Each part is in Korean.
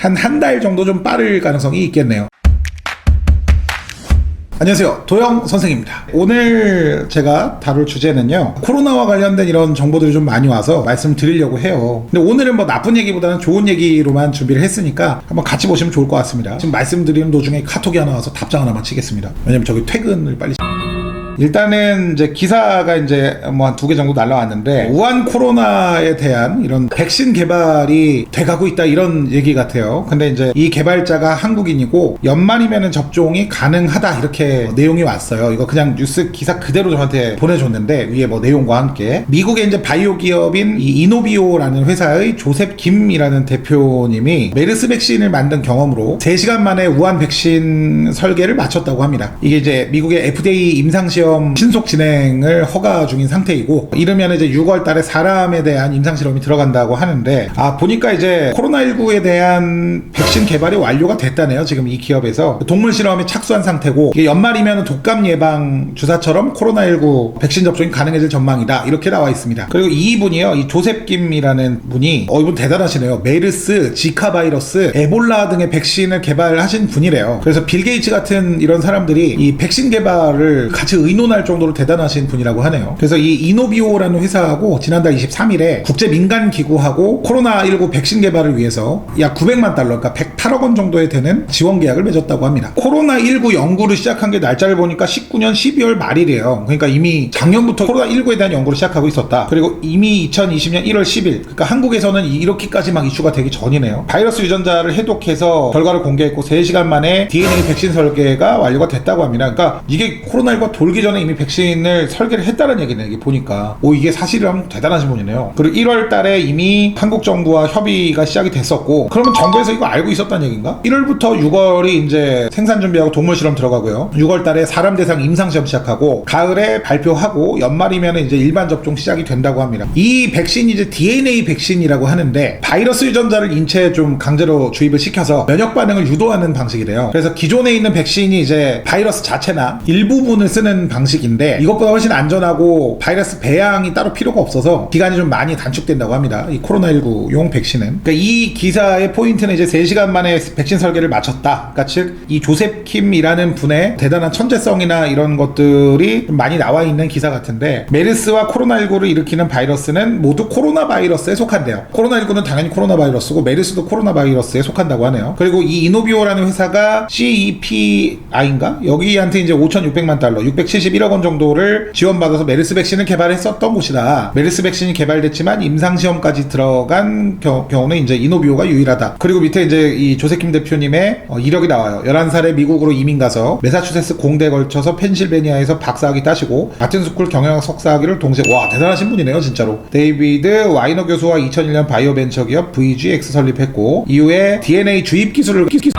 한 한 달 정도 좀 빠를 가능성이 있겠네요. 안녕하세요. 도영 선생입니다. 오늘 제가 다룰 주제는요. 코로나와 관련된 이런 정보들이 좀 많이 와서 말씀드리려고 해요. 근데 오늘은 뭐 나쁜 얘기보다는 좋은 얘기로만 준비를 했으니까 한번 같이 보시면 좋을 것 같습니다. 지금 말씀드리는 도중에 카톡이 하나 와서 답장 하나만 치겠습니다. 왜냐면 저기 퇴근을 빨리 일단은 이제 기사가 이제 뭐 한 두 개 정도 날라왔는데 우한 코로나에 대한 이런 백신 개발이 돼가고 있다 이런 얘기 같아요. 근데 이제 이 개발자가 한국인이고 연말이면은 접종이 가능하다 이렇게 내용이 왔어요. 이거 그냥 뉴스 기사 그대로 저한테 보내줬는데 위에 뭐 내용과 함께 미국의 이제 바이오 기업인 이 이노비오라는 회사의 조셉 김이라는 대표님이 메르스 백신을 만든 경험으로 3시간 만에 우한 백신 설계를 마쳤다고 합니다. 이게 이제 미국의 FDA 임상시험 신속 진행을 허가 중인 상태이고 이르면 이제 6월 달에 사람에 대한 임상실험이 들어간다고 하는데 아 보니까 이제 코로나19에 대한 백신 개발이 완료가 됐다네요. 지금 이 기업에서 동물 실험에 착수한 상태고 이게 연말이면 독감 예방 주사처럼 코로나19 백신 접종이 가능해질 전망이다. 이렇게 나와 있습니다. 그리고 이분이요. 이 조셉 김이라는 분이 어 이분 대단하시네요. 메르스, 지카 바이러스, 에볼라 등의 백신을 개발하신 분이래요. 그래서 빌 게이츠 같은 이런 사람들이 이 백신 개발을 같이 의논 할 정도로 대단하신 분이라고 하네요. 그래서 이 이노비오라는 회사하고 지난달 23일에 국제 민간 기구하고 코로나19 백신 개발을 위해서 약 900만 달러, 그러니까 108억 원 정도에 되는 지원 계약을 맺었다고 합니다. 코로나19 연구를 시작한 게 날짜를 보니까 19년 12월 말이래요. 그러니까 이미 작년부터 코로나19에 대한 연구를 시작하고 있었다. 그리고 이미 2020년 1월 10일, 그러니까 한국에서는 이렇게까지 막 이슈가 되기 전이네요. 바이러스 유전자를 해독해서 결과를 공개했고 3시간 만에 DNA 백신 설계가 완료가 됐다고 합니다. 그러니까 이게 코로나19가 돌기 전에 이미 백신을 설계를 했다는 얘기네. 이게 보니까. 오, 이게 사실이라면 대단하신 분이네요. 그리고 1월 달에 이미 한국 정부와 협의가 시작이 됐었고, 그러면 정부에서 이거 알고 있었다는 얘기인가? 1월부터 6월이 이제 생산 준비하고 동물 실험 들어가고요. 6월 달에 사람 대상 임상 시험 시작하고, 가을에 발표하고, 연말이면 이제 일반 접종 시작이 된다고 합니다. 이 백신이 이제 DNA 백신이라고 하는데, 바이러스 유전자를 인체에 좀 강제로 주입을 시켜서 면역 반응을 유도하는 방식이래요. 그래서 기존에 있는 백신이 이제 바이러스 자체나 일부분을 쓰는 방식인데, 이것보다 훨씬 안전하고 바이러스 배양이 따로 필요가 없어서 기간이 좀 많이 단축된다고 합니다. 이 코로나19 용 백신은. 그러니까 이 기사의 포인트는 이제 3시간 만에 백신 설계를 마쳤다. 그러니까 즉, 이 조셉 킴이라는 분의 대단한 천재성이나 이런 것들이 좀 많이 나와 있는 기사 같은데, 메르스와 코로나19를 일으키는 바이러스는 모두 코로나 바이러스에 속한대요. 코로나19는 당연히 코로나 바이러스고, 메르스도 코로나 바이러스에 속한다고 하네요. 그리고 이 이노비오라는 회사가 CEPI인가? 여기한테 이제 5,600만 달러, 671억 원 정도를 지원받아서 메르스 백신을 개발했었던 곳이다. 메르스 백신이 개발됐지만 임상시험까지 들어간 겨, 경우는 이제 이노비오가 유일하다. 그리고 밑에 이제 이 조세킴 대표님의 어, 이력이 나와요. 11살에 미국으로 이민 가서 메사추세츠 공대에 걸쳐서 펜실베니아에서 박사학위 따시고 마틴스쿨 경영학 석사학위를 동시에 와 대단하신 분이네요 진짜로. 데이비드 와이너 교수와 2001년 바이오 벤처 기업 VGX 설립했고 이후에 DNA 주입 기술을 기- 기-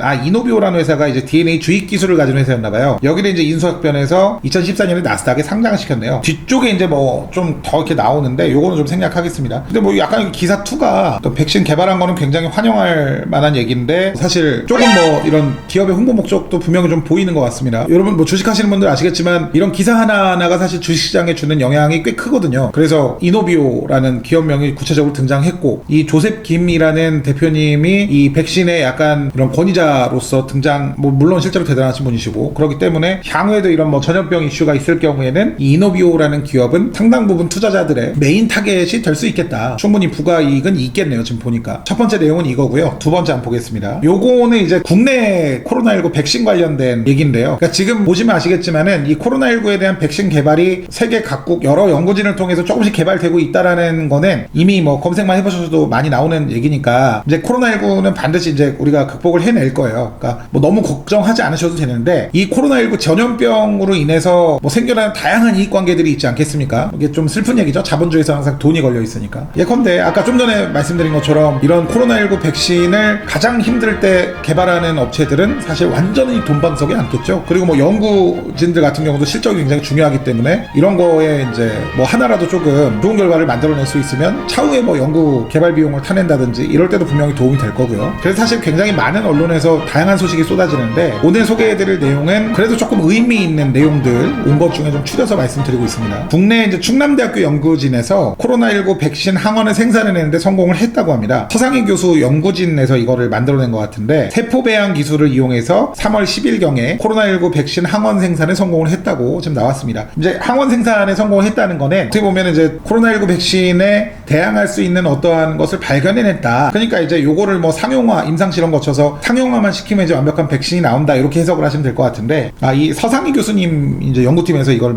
아 이노비오라는 회사가 이제 DNA 주입 기술을 가진 회사였나봐요. 여기를 이제 인수합병해서 2014년에 나스닥에 상장을 시켰네요. 뒤쪽에 이제 뭐 좀 더 이렇게 나오는데 요거는 좀 생략하겠습니다. 근데 뭐 약간 기사 2가 또 백신 개발한 거는 굉장히 환영할 만한 얘기인데 사실 조금 뭐 이런 기업의 홍보 목적도 분명히 좀 보이는 것 같습니다. 여러분 뭐 주식하시는 분들 아시겠지만 이런 기사 하나하나가 사실 주식시장에 주는 영향이 꽤 크거든요. 그래서 이노비오라는 기업명이 구체적으로 등장했고 이 조셉 김이라는 대표님이 이 백신의 약간 이런 권위자 로서 등장 뭐 물론 실제로 대단하신 분이시고 그렇기 때문에 향후에도 이런 뭐 전염병 이슈가 있을 경우에는 이 이노비오라는 기업은 상당 부분 투자자들의 메인 타겟이 될 수 있겠다. 충분히 부가 이익은 있겠네요. 지금 보니까 첫 번째 내용은 이거고요. 두 번째 한번 보겠습니다. 요거는 이제 국내 코로나19 백신 관련된 얘기인데요. 그러니까 지금 보시면 아시겠지만은 이 코로나19에 대한 백신 개발이 세계 각국 여러 연구진을 통해서 조금씩 개발되고 있다라는 거는 이미 뭐 검색만 해보셔도 많이 나오는 얘기니까 이제 코로나19는 반드시 이제 우리가 극복을 해낼 거예요. 그러니까 뭐 너무 걱정하지 않으셔도 되는데 이 코로나19 전염병으로 인해서 뭐 생겨나는 다양한 이익 관계들이 있지 않겠습니까? 이게 좀 슬픈 얘기죠. 자본주의에서 항상 돈이 걸려 있으니까. 예컨대 아까 좀 전에 말씀드린 것처럼 이런 코로나19 백신을 가장 힘들 때 개발하는 업체들은 사실 완전히 돈방석에 앉겠죠. 그리고 뭐 연구진들 같은 경우도 실적이 굉장히 중요하기 때문에 이런 거에 이제 뭐 하나라도 조금 좋은 결과를 만들어낼 수 있으면 차후에 뭐 연구 개발 비용을 타낸다든지 이럴 때도 분명히 도움이 될 거고요. 그래서 사실 굉장히 많은 언론에서 통해서 다양한 소식이 쏟아지는데 오늘 소개해드릴 내용은 그래도 조금 의미 있는 내용들 온 것 중에 좀 추려서 말씀드리고 있습니다. 국내 이제 충남대학교 연구진에서 코로나19 백신 항원을 생산해내는데 성공을 했다고 합니다. 서상희 교수 연구진에서 이거를 만들어낸 것 같은데 세포 배양 기술을 이용해서 3월 10일경에 코로나19 백신 항원 생산에 성공을 했다고 지금 나왔습니다. 이제 항원 생산에 성공을 했다는 거는 어떻게 보면 이제 코로나19 백신에 대항할 수 있는 어떠한 것을 발견해냈다. 그러니까 이제 요거를 뭐 상용화, 임상실험 거쳐서 상용화 만 시키면 이제 완벽한 백신이 나온다. 이렇게 해석을 하시면 될 것 같은데, 아, 이 서상희 교수님 이제 연구팀에서 이걸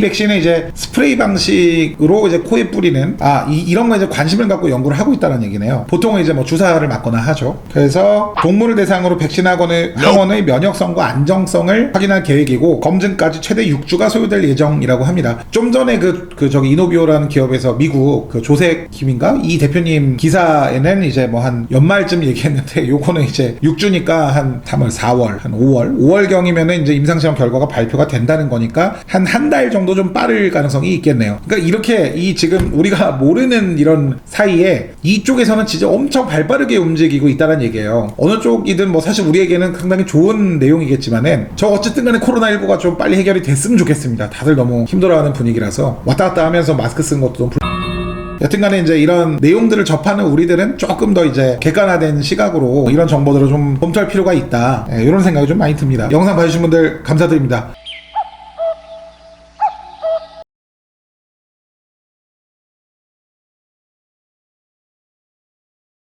백신을 이제 스프레이 방식으로 이제 코에 뿌리는 아 이, 런거 이제 관심을 갖고 연구를 하고 있다는 얘기네요. 보통은 이제 뭐 주사를 맞거나 하죠. 그래서 동물을 대상으로 백신 학원의 항원의 면역성과 안정성을 확인할 계획이고 검증까지 최대 6주가 소요될 예정이라고 합니다. 좀 전에 그, 그 저기 이노비오라는 기업에서 미국 그 조색 김인가 이 대표님 기사에는 이제 뭐 한 연말쯤 얘기했는데 요거는 이제 6주니까 한 3월, 4월, 한 5월, 5월경이면은 이제 임상시험 결과가 발표가 된다는 거니까 한 한 달 정도 좀 빠를 가능성이 있겠네요. 그러니까 이렇게 이 지금 우리가 모르는 이런 사이에 이쪽에서는 진짜 엄청 발빠르게 움직이고 있다는 얘기예요. 어느 쪽이든 뭐 사실 우리에게는 상당히 좋은 내용이겠지만은 저 어쨌든 간에 코로나19가 좀 빨리 해결이 됐으면 좋겠습니다. 다들 너무 힘들어하는 분위기라서 왔다 갔다 하면서 마스크 쓰는 것도 좀 불... 여튼간에 이제 이런 내용들을 접하는 우리들은 조금 더 이제 객관화된 시각으로 이런 정보들을 좀 검토할 필요가 있다. 예, 이런 생각이 좀 많이 듭니다. 영상 봐주신 분들 감사드립니다.